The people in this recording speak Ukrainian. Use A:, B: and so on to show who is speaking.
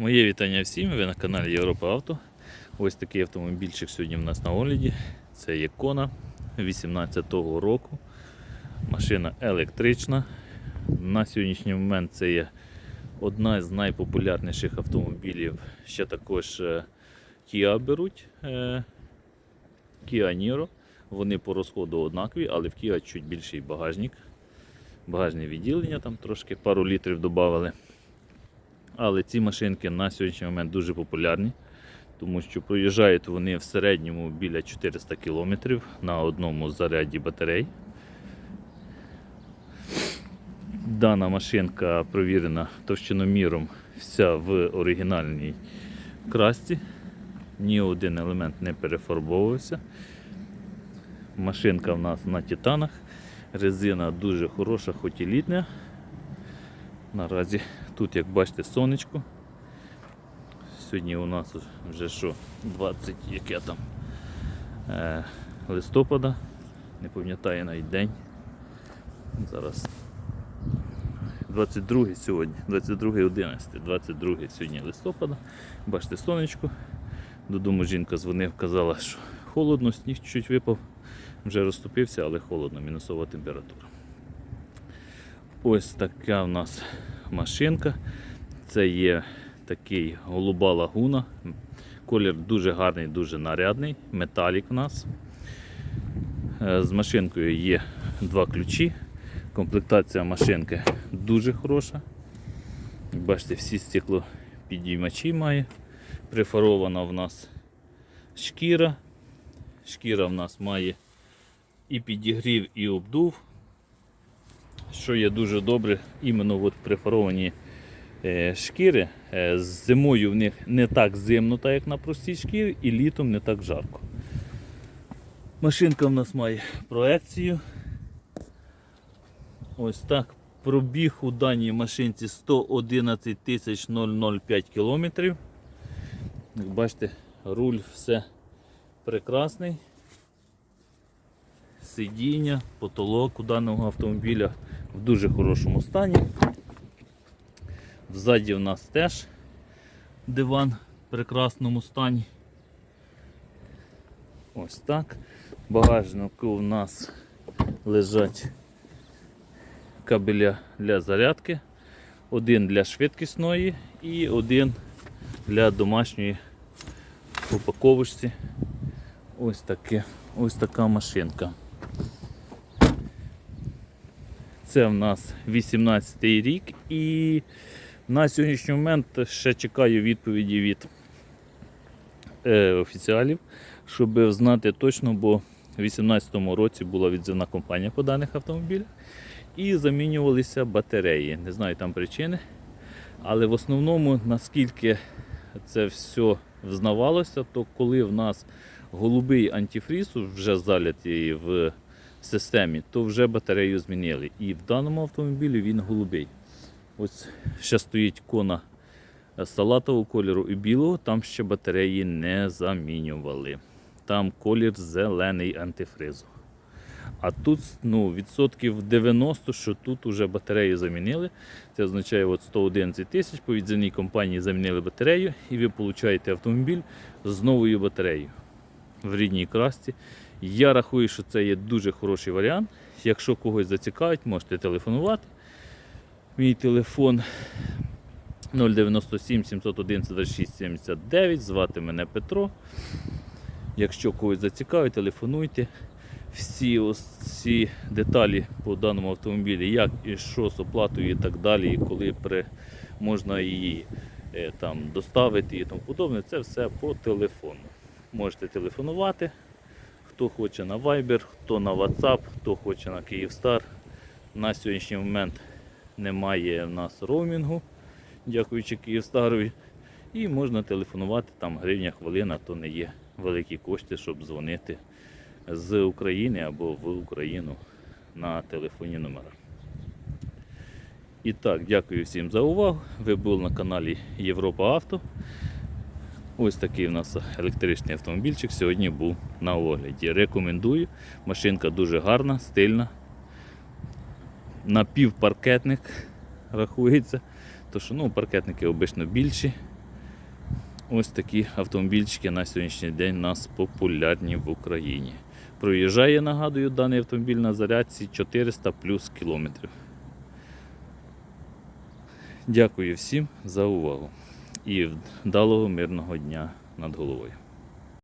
A: Моє вітання всім, ви на каналі Європа Авто. Ось такий автомобільчик сьогодні в нас на огляді. Це є Кона 18-го року. Машина електрична. На сьогоднішній момент це є одна з найпопулярніших автомобілів. Ще також е, Kia беруть. е, Kia Niro. Вони по розходу однакові, але в Kia чуть більший багажник. Багажне відділення там трошки пару літрів додали. Але ці машинки на сьогоднішній момент дуже популярні, тому що проїжджають вони в середньому біля 400 км на одному заряді батарей. Дана машинка провірена товщиноміром вся в оригінальній красці. Ні один елемент не перефарбовувався. Машинка в нас на титанах. Резина дуже хороша, хоч і літня. Наразі тут, як бачите, сонечко. Сьогодні у нас вже що, 20 яке там е, листопада. Не пам'ятаю навіть день. Зараз 22 сьогодні, 22 11, 22 сьогодні листопада. Бачите, сонечко. Додому жінка дзвонив, казала, що холодно, сніг чуть випав, вже розтопився, але холодно, мінусова температура. Ось така в нас машинка. Це є такий голуба лагуна. Колір дуже гарний, дуже нарядний. Металік у нас. Е, З машинкою є два ключі. Комплектація машинки дуже хороша. Бачите, всі стеклопідіймачі має. Прифарована в нас шкіра. Шкіра в нас має і підігрів, і обдув що є дуже добре, іменно от префаровані е, шкіри. Е, зимою в них не так зимно, так як на простій шкірі, і літом не так жарко. Машинка в нас має проекцію. Ось так. Пробіг у даній машинці 111 тисяч 005 кілометрів. Як бачите, руль все прекрасний сидіння, потолок у даного автомобіля в дуже хорошому стані. Взаді в нас теж диван в прекрасному стані. Ось так. В у нас лежать кабеля для зарядки, один для швидкісної і один для домашньої упаковочці. Ось таке, ось така машинка. Це в нас 18 й рік і на сьогоднішній момент ще чекаю відповіді від е, офіціалів, щоб знати точно, бо в 2018 році була відзивна компанія по даних автомобілях і замінювалися батареї. Не знаю там причини. Але в основному, наскільки це все взнавалося, то коли в нас голубий антифріз вже залятий в системі, то вже батарею змінили. І в даному автомобілі він голубий. Ось ще стоїть кона салатового кольору і білого, там ще батареї не замінювали. Там колір зелений антифризу. А тут ну, відсотків 90, що тут вже батарею замінили. Це означає от 111 тисяч по відзивній компанії замінили батарею і ви получаєте автомобіль з новою батареєю в рідній красці. Я рахую, що це є дуже хороший варіант. Якщо когось зацікавить, можете телефонувати. Мій телефон 097 711 26 79. Звати мене Петро. Якщо когось зацікавить, телефонуйте. Всі ці деталі по даному автомобілі, як і що з оплатою і так далі, і коли при, можна її е, там, доставити і тому подобне, це все по телефону. Можете телефонувати. Хто хоче на Viber, хто на WhatsApp, хто хоче на Київстар. На сьогоднішній момент немає в нас роумінгу, дякуючи Київстарові. І можна телефонувати там гривня хвилина, то не є великі кошти, щоб дзвонити з України або в Україну на телефонні номера. І так, дякую всім за увагу. Ви були на каналі Європа Авто. Ось такий у нас електричний автомобільчик сьогодні був на огляді. Рекомендую. Машинка дуже гарна, стильна. Напівпаркетник рахується. То що ну, паркетники обично більші. ось такі автомобільчики на сьогоднішній день у нас популярні в Україні. Проїжджає, нагадую, даний автомобіль на зарядці 400 плюс кілометрів. Дякую всім за увагу і вдалого мирного дня над головою.